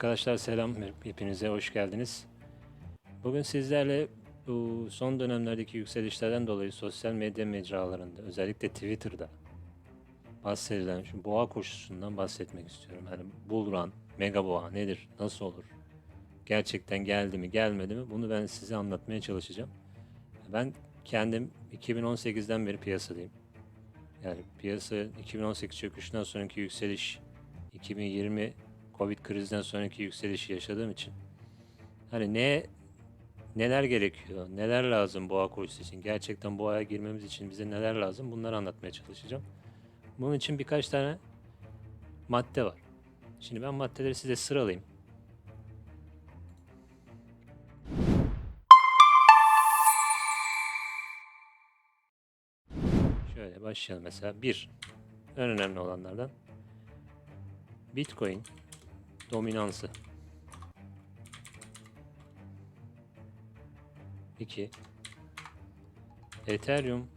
Arkadaşlar selam, hepinize hoş geldiniz. Bugün sizlerle bu son dönemlerdeki yükselişlerden dolayı sosyal medya mecralarında, özellikle Twitter'da bahsedilen şu boğa koşusundan bahsetmek istiyorum. Hani bull run, mega boğa nedir, nasıl olur, gerçekten geldi mi, gelmedi mi bunu ben size anlatmaya çalışacağım. Ben kendim 2018'den beri piyasadayım. Yani piyasa 2018 çöküşünden sonraki yükseliş 2020 Covid krizden sonraki yükselişi yaşadığım için hani ne neler gerekiyor, neler lazım boğa koşusu için, gerçekten boğaya girmemiz için bize neler lazım bunları anlatmaya çalışacağım. Bunun için birkaç tane madde var. Şimdi ben maddeleri size sıralayayım. Şöyle başlayalım mesela. Bir, en önemli olanlardan Bitcoin dominansı. 2. Ethereum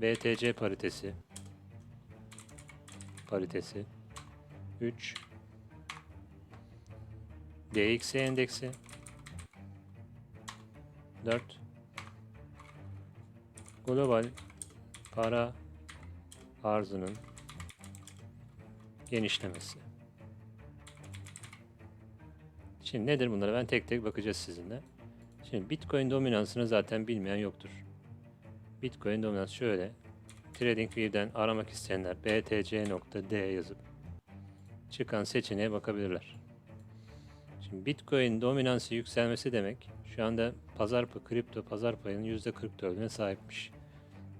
BTC paritesi paritesi 3 DXY endeksi 4 Global para arzının genişlemesi. Şimdi nedir bunlara? Ben tek tek bakacağız sizinle. Şimdi Bitcoin dominansını zaten bilmeyen yoktur. Bitcoin dominansı şöyle. TradingView'den aramak isteyenler btc.d yazıp çıkan seçeneğe bakabilirler. Şimdi Bitcoin dominansı yükselmesi demek şu anda pazar payı, kripto pazar payının %44'üne sahipmiş.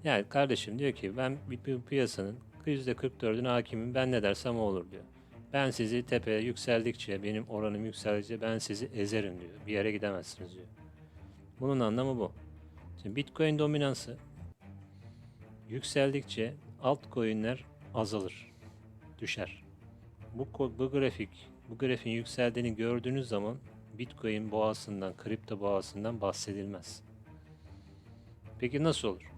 Yani kardeşim diyor ki ben bir, piyasanın %44'üne hakimim ben ne dersem o olur diyor. Ben sizi tepeye yükseldikçe, benim oranım yükseldikçe ben sizi ezerim diyor. Bir yere gidemezsiniz diyor. Bunun anlamı bu. Şimdi Bitcoin dominansı yükseldikçe altcoin'ler azalır, düşer. Bu, bu grafik, bu grafiğin yükseldiğini gördüğünüz zaman Bitcoin boğasından, kripto boğasından bahsedilmez. Peki nasıl olur?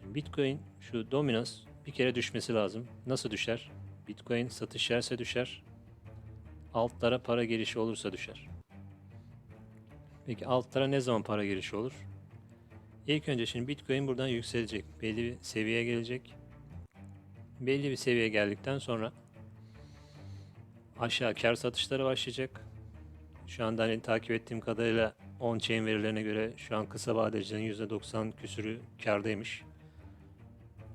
Şimdi Bitcoin şu dominans bir kere düşmesi lazım. Nasıl düşer? Bitcoin satış yerse düşer. Altlara para girişi olursa düşer. Peki altlara ne zaman para girişi olur? İlk önce şimdi Bitcoin buradan yükselecek. Belli bir seviyeye gelecek. Belli bir seviyeye geldikten sonra aşağı kar satışları başlayacak. Şu anda hani takip ettiğim kadarıyla on-chain verilerine göre şu an kısa vadecilerin %90 küsürü kardaymış.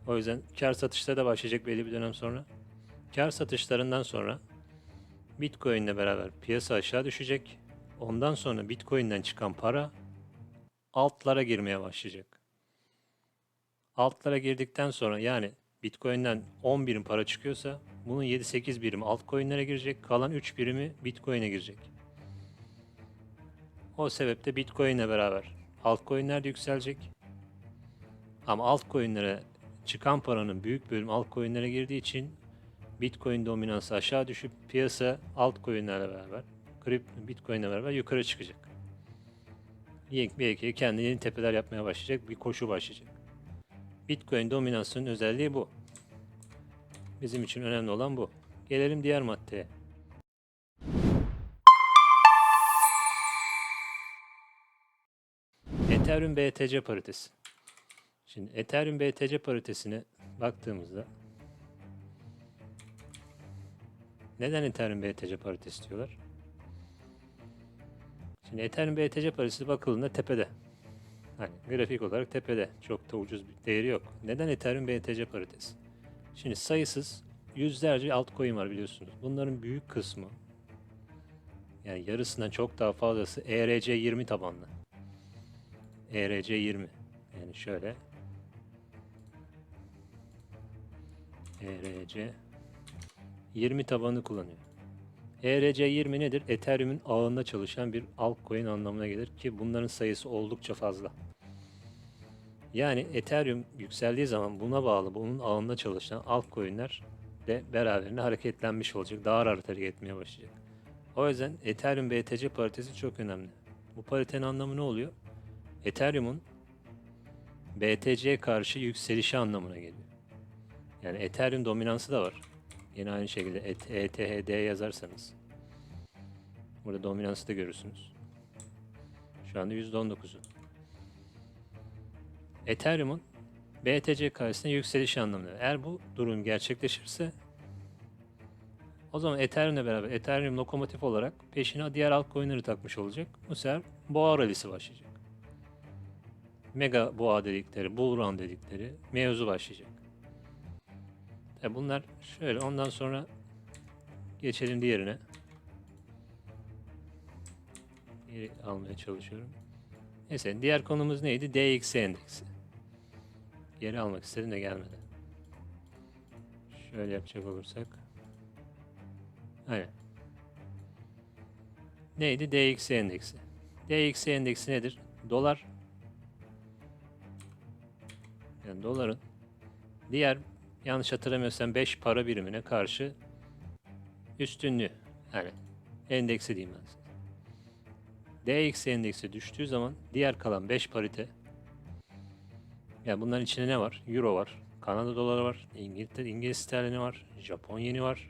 O yüzden kar satışları da başlayacak belli bir dönem sonra. Kar satışlarından sonra Bitcoin ile beraber piyasa aşağı düşecek. Ondan sonra Bitcoin'den çıkan para altlara girmeye başlayacak. Altlara girdikten sonra yani Bitcoin'den 10 birim para çıkıyorsa bunun 7-8 birimi altcoin'lere girecek. Kalan 3 birimi Bitcoin'e girecek. O sebeple Bitcoin ile beraber altcoin'ler de yükselecek. Ama altcoin'lere çıkan paranın büyük bölümü altcoin'lere girdiği için Bitcoin dominansı aşağı düşüp piyasa altcoin'lerle beraber, kripto Bitcoin'le beraber yukarı çıkacak. Belki kendi yeni tepeler yapmaya başlayacak, bir koşu başlayacak. Bitcoin dominansının özelliği bu. Bizim için önemli olan bu. Gelelim diğer maddeye. Ethereum BTC paritesi. Şimdi Ethereum BTC paritesine baktığımızda neden Ethereum BTC paritesi diyorlar? Şimdi Ethereum BTC paritesi bakıldığında tepede. Hani grafik olarak tepede. Çok da ucuz bir değeri yok. Neden Ethereum BTC paritesi? Şimdi sayısız yüzlerce altcoin var biliyorsunuz. Bunların büyük kısmı yani yarısından çok daha fazlası E ERC20 tabanlı. E ERC20 yani şöyle ERC 20 tabanı kullanıyor. E ERC20 nedir? Ethereum'un ağında çalışan bir altcoin anlamına gelir ki bunların sayısı oldukça fazla. Yani Ethereum yükseldiği zaman buna bağlı bunun ağında çalışan altcoin'ler de beraberinde hareketlenmiş olacak. Daha rahat hareket etmeye başlayacak. O yüzden Ethereum BTC paritesi çok önemli. Bu paritenin anlamı ne oluyor? Ethereum'un BTC'ye karşı yükselişi anlamına geliyor. Yani Ethereum dominansı da var. Yine aynı şekilde ETHD yazarsanız Burada dominansı da görürsünüz. Şu anda %19'u. Ethereum'un BTC karşısında yükseliş anlamında. Eğer bu durum gerçekleşirse o zaman Ethereum'le beraber Ethereum lokomotif olarak peşine diğer altcoin'leri takmış olacak. Bu sefer boğa rallisi başlayacak. Mega boğa dedikleri, bull run dedikleri mevzu başlayacak. Tabi bunlar şöyle ondan sonra geçelim diğerine. Diğeri almaya çalışıyorum. Neyse diğer konumuz neydi? DXY endeksi. Geri almak istedim de gelmedi. Şöyle yapacak olursak. Aynen. Neydi? DXY endeksi. DXY endeksi nedir? Dolar yani doların diğer yanlış hatırlamıyorsam 5 para birimine karşı üstünlüğü yani endeksi diyeyim ben size. DX endeksi düştüğü zaman diğer kalan 5 parite yani bunların içinde ne var? Euro var, Kanada doları var, İngiltere, İngiliz sterlini var, Japon yeni var.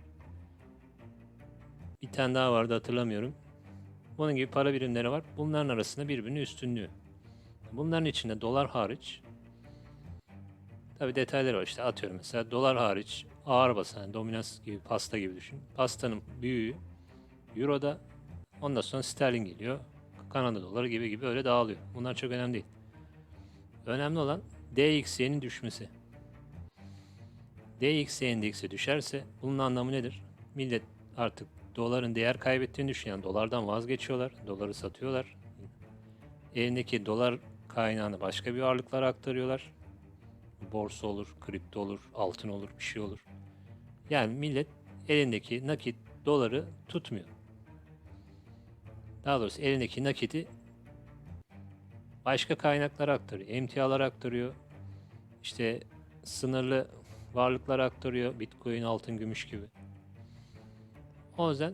Bir tane daha vardı hatırlamıyorum. Bunun gibi para birimleri var. Bunların arasında birbirinin üstünlüğü. Bunların içinde dolar hariç Tabi detayları var işte atıyorum mesela dolar hariç ağır basan dominans gibi pasta gibi düşün. Pastanın büyüğü Euro'da ondan sonra sterlin geliyor. Kanada doları gibi gibi öyle dağılıyor. Bunlar çok önemli değil. Önemli olan DXY'nin düşmesi. DXY endeksi düşerse bunun anlamı nedir? Millet artık doların değer kaybettiğini. Yani dolardan vazgeçiyorlar. Doları satıyorlar. Elindeki dolar kaynağını başka bir varlıklara aktarıyorlar borsa olur, kripto olur, altın olur, bir şey olur. Yani millet elindeki nakit doları tutmuyor. Daha doğrusu elindeki nakiti başka kaynaklara aktarıyor. Emtialara aktarıyor. İşte sınırlı varlıklara aktarıyor. Bitcoin, altın, gümüş gibi. O yüzden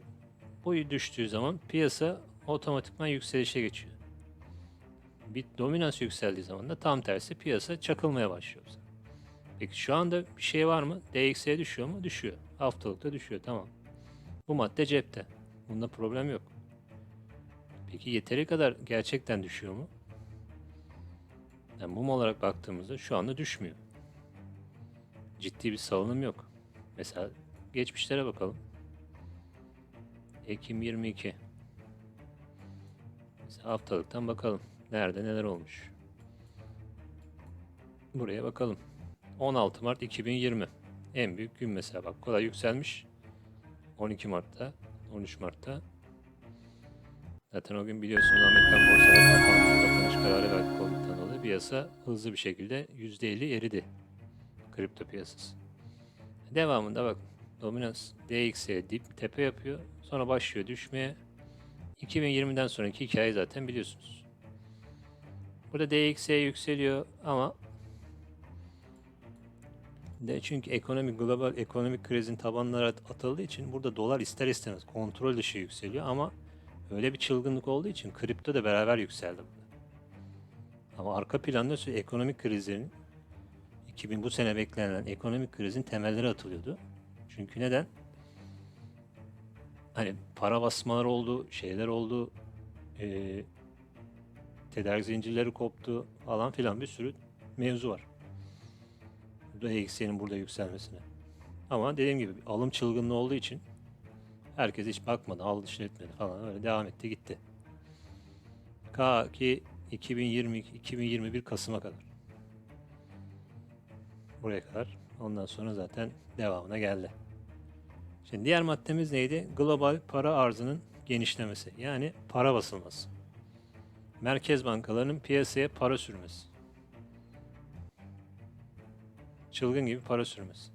bu düştüğü zaman piyasa otomatikman yükselişe geçiyor bir dominans yükseldiği zaman da tam tersi piyasa çakılmaya başlıyor. Peki şu anda bir şey var mı? DXY düşüyor mu? Düşüyor. Haftalıkta düşüyor tamam. Bu madde cepte. Bunda problem yok. Peki yeteri kadar gerçekten düşüyor mu? Yani mum olarak baktığımızda şu anda düşmüyor. Ciddi bir salınım yok. Mesela geçmişlere bakalım. Ekim 22. Mesela haftalıktan bakalım. Nerede neler olmuş? Buraya bakalım. 16 Mart 2020. En büyük gün mesela bak kolay yükselmiş. 12 Mart'ta, 13 Mart'ta. Zaten o gün biliyorsunuz Amerikan borsaları kapandı. Kapanış kararı verdi Covid'den dolayı. Piyasa hızlı bir şekilde %50 eridi. Kripto piyasası. Devamında bak dominans DX'ye dip tepe yapıyor. Sonra başlıyor düşmeye. 2020'den sonraki hikaye zaten biliyorsunuz. Burada DXY yükseliyor ama de çünkü ekonomik global ekonomik krizin tabanları atıldığı için burada dolar ister istemez kontrol dışı yükseliyor ama öyle bir çılgınlık olduğu için kripto da beraber yükseldi. Ama arka planda ekonomik krizlerin 2000 bu sene beklenen ekonomik krizin temelleri atılıyordu. Çünkü neden? Hani para basmalar oldu, şeyler oldu, e, tedarik zincirleri koptu falan filan bir sürü mevzu var. Da burada yükselmesine. Ama dediğim gibi alım çılgınlığı olduğu için herkes hiç bakmadı, aldı işletmedi falan öyle devam etti gitti. K ki 2022 2021 Kasım'a kadar. Buraya kadar. Ondan sonra zaten devamına geldi. Şimdi diğer maddemiz neydi? Global para arzının genişlemesi. Yani para basılması merkez bankalarının piyasaya para sürmesi. Çılgın gibi para sürmesi.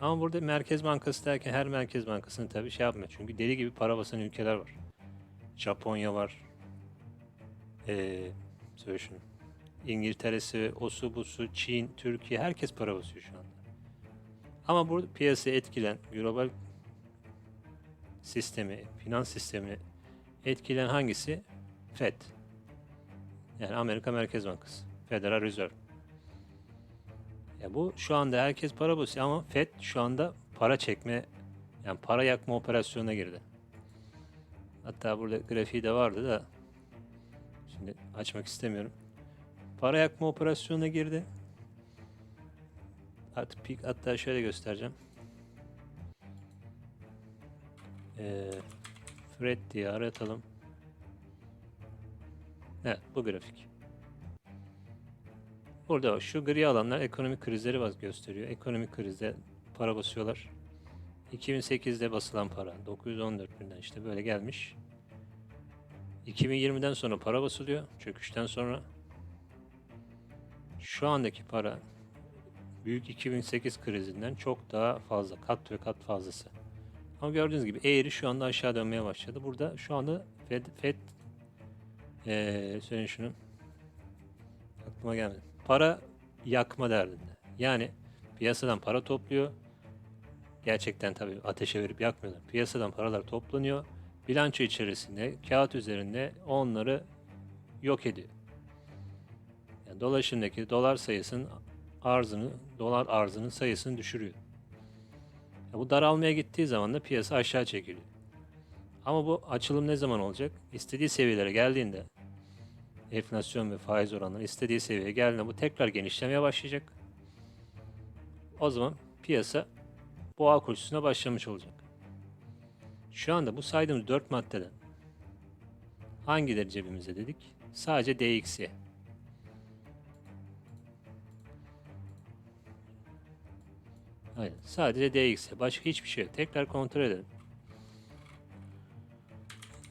Ama burada Merkez Bankası derken her Merkez Bankası'nın tabii şey yapmıyor. Çünkü deli gibi para basan ülkeler var. Japonya var. Ee, söyle şunu. İngiltere'si, osu busu, Çin, Türkiye herkes para basıyor şu anda. Ama burada piyasayı etkilen global sistemi, finans sistemi etkilen hangisi? FED. Yani Amerika Merkez Bankası. Federal Reserve. Ya bu şu anda herkes para basıyor ama Fed şu anda para çekme yani para yakma operasyonuna girdi. Hatta burada grafiği de vardı da şimdi açmak istemiyorum. Para yakma operasyonuna girdi. Artık pik hatta şöyle göstereceğim. Ee, Fred diye aratalım. Evet bu grafik. Burada şu gri alanlar ekonomik krizleri baz gösteriyor. Ekonomik krizde para basıyorlar. 2008'de basılan para 914 binden işte böyle gelmiş. 2020'den sonra para basılıyor. Çöküşten sonra. Şu andaki para büyük 2008 krizinden çok daha fazla. Kat ve kat fazlası. Ama gördüğünüz gibi eğri şu anda aşağı dönmeye başladı. Burada şu anda Fed, Fed ee, söyleyin şunu. Aklıma gelmedi. Para yakma derdinde. Yani piyasadan para topluyor. Gerçekten tabii ateşe verip yakmıyorlar. Piyasadan paralar toplanıyor. Bilanço içerisinde kağıt üzerinde onları yok ediyor. Yani dolaşımdaki dolar sayısının arzını, dolar arzının sayısını düşürüyor. Ya bu daralmaya gittiği zaman da piyasa aşağı çekiliyor. Ama bu açılım ne zaman olacak? İstediği seviyelere geldiğinde enflasyon ve faiz oranları istediği seviyeye geldiğinde bu tekrar genişlemeye başlayacak. O zaman piyasa boğa koşusuna başlamış olacak. Şu anda bu saydığımız 4 maddeden hangileri cebimize dedik? Sadece DXY. Aynen. Sadece DXY. Başka hiçbir şey yok. Tekrar kontrol edelim.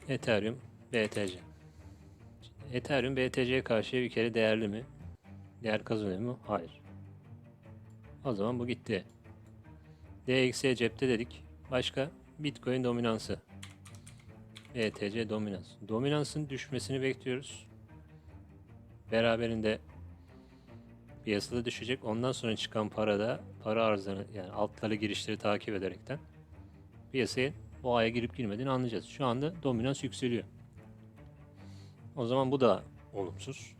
Ethereum, BTC. Ethereum BTC'ye karşı bir kere değerli mi? Değer kazanıyor mu? Hayır. O zaman bu gitti. DXY cepte dedik. Başka? Bitcoin dominansı. BTC dominans. Dominansın düşmesini bekliyoruz. Beraberinde piyasada düşecek. Ondan sonra çıkan para da para arzını yani altları girişleri takip ederekten piyasaya bu aya girip girmediğini anlayacağız. Şu anda dominans yükseliyor. O zaman bu da olumsuz.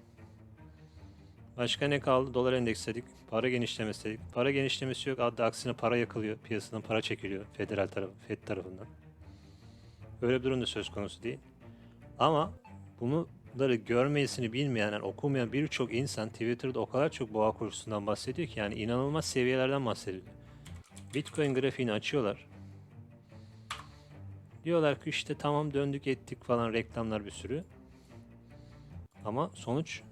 Başka ne kaldı? Dolar endeks dedik. Para genişlemesi dedik. Para genişlemesi yok. Adı aksine para yakılıyor. Piyasadan para çekiliyor. Federal tarafı, Fed tarafından. Böyle bir durum da söz konusu değil. Ama bunları görmeyesini bilmeyen, yani okumayan birçok insan Twitter'da o kadar çok boğa kursundan bahsediyor ki yani inanılmaz seviyelerden bahsediyor. Bitcoin grafiğini açıyorlar. Diyorlar ki işte tamam döndük ettik falan reklamlar bir sürü. Ama sonuç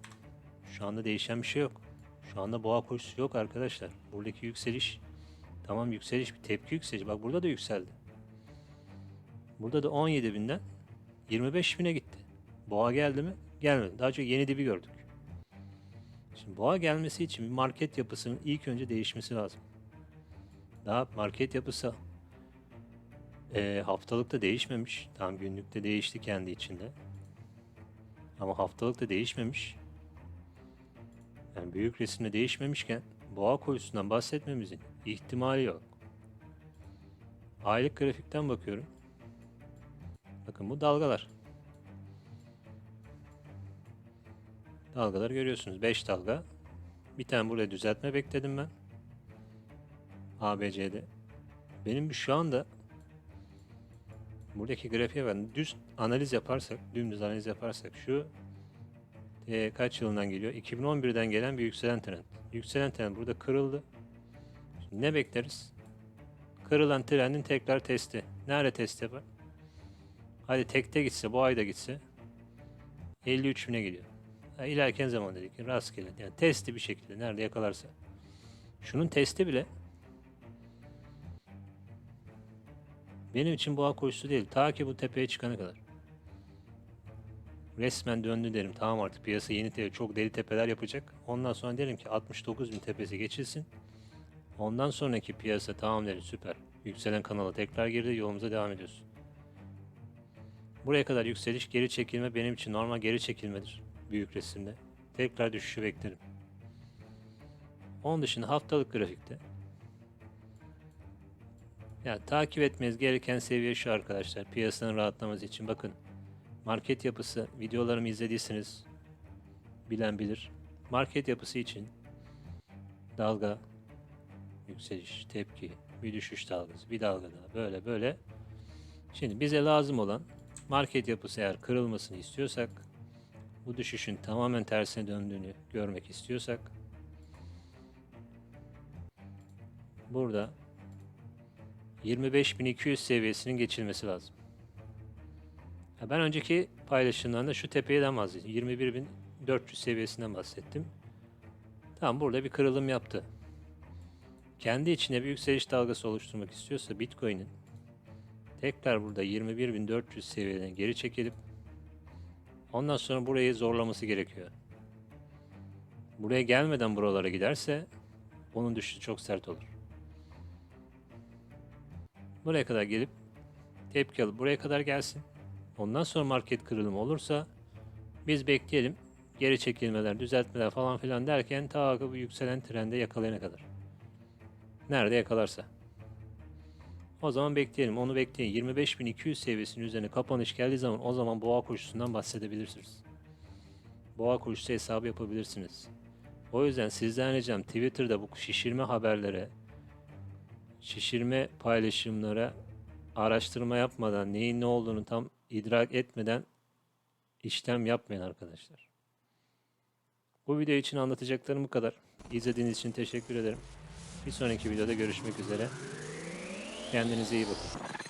şu anda değişen bir şey yok. Şu anda boğa koşusu yok arkadaşlar. Buradaki yükseliş tamam yükseliş bir tepki yükseliş. Bak burada da yükseldi. Burada da 17 binden 25 bine gitti. Boğa geldi mi? Gelmedi. Daha çok yeni dibi gördük. Şimdi boğa gelmesi için bir market yapısının ilk önce değişmesi lazım. Daha market yapısı e, haftalıkta değişmemiş. Tam günlükte değişti kendi içinde. Ama haftalıkta değişmemiş. Yani büyük resimde değişmemişken boğa koyusundan bahsetmemizin ihtimali yok. Aylık grafikten bakıyorum. Bakın bu dalgalar. Dalgalar görüyorsunuz. 5 dalga. Bir tane burada düzeltme bekledim ben. ABC'de. Benim şu anda buradaki grafiğe ben düz analiz yaparsak, dümdüz analiz yaparsak şu e, kaç yılından geliyor? 2011'den gelen bir yükselen trend. Yükselen trend burada kırıldı. Şimdi ne bekleriz? Kırılan trendin tekrar testi. Nerede test yapar? Hadi tekte gitse, bu ayda gitse 53 bine gidiyor. Ha, ilerken zaman dedik rastgele. Yani testi bir şekilde nerede yakalarsa. Şunun testi bile benim için boğa koşusu değil. Ta ki bu tepeye çıkana kadar. Resmen döndü derim. Tamam artık piyasa yeni tepe, çok deli tepeler yapacak. Ondan sonra derim ki 69 bin tepesi geçilsin. Ondan sonraki piyasa tamam derim süper. Yükselen kanala tekrar girdi yolumuza devam ediyoruz. Buraya kadar yükseliş geri çekilme benim için normal geri çekilmedir. Büyük resimde. Tekrar düşüşü beklerim. Onun dışında haftalık grafikte. Ya takip etmeniz gereken seviye şu arkadaşlar. Piyasanın rahatlaması için bakın. Market yapısı videolarımı izlediyseniz bilen bilir. Market yapısı için dalga, yükseliş, tepki, bir düşüş dalgası, bir dalga daha böyle böyle. Şimdi bize lazım olan market yapısı eğer kırılmasını istiyorsak, bu düşüşün tamamen tersine döndüğünü görmek istiyorsak, burada 25.200 seviyesinin geçilmesi lazım. Ya ben önceki paylaşımlarında şu tepeden bahsettim. 21.400 seviyesinden bahsettim. Tamam burada bir kırılım yaptı. Kendi içine bir yükseliş dalgası oluşturmak istiyorsa Bitcoin'in tekrar burada 21.400 seviyeden geri çekilip ondan sonra burayı zorlaması gerekiyor. Buraya gelmeden buralara giderse onun düşüşü çok sert olur. Buraya kadar gelip tepki alıp buraya kadar gelsin. Ondan sonra market kırılımı olursa biz bekleyelim. Geri çekilmeler, düzeltmeler falan filan derken ta bu yükselen trende yakalayana kadar. Nerede yakalarsa. O zaman bekleyelim. Onu bekleyin. 25.200 seviyesinin üzerine kapanış geldiği zaman o zaman boğa koşusundan bahsedebilirsiniz. Boğa koşusu hesabı yapabilirsiniz. O yüzden sizden ricam Twitter'da bu şişirme haberlere, şişirme paylaşımlara araştırma yapmadan, neyin ne olduğunu tam idrak etmeden işlem yapmayın arkadaşlar. Bu video için anlatacaklarım bu kadar. İzlediğiniz için teşekkür ederim. Bir sonraki videoda görüşmek üzere. Kendinize iyi bakın.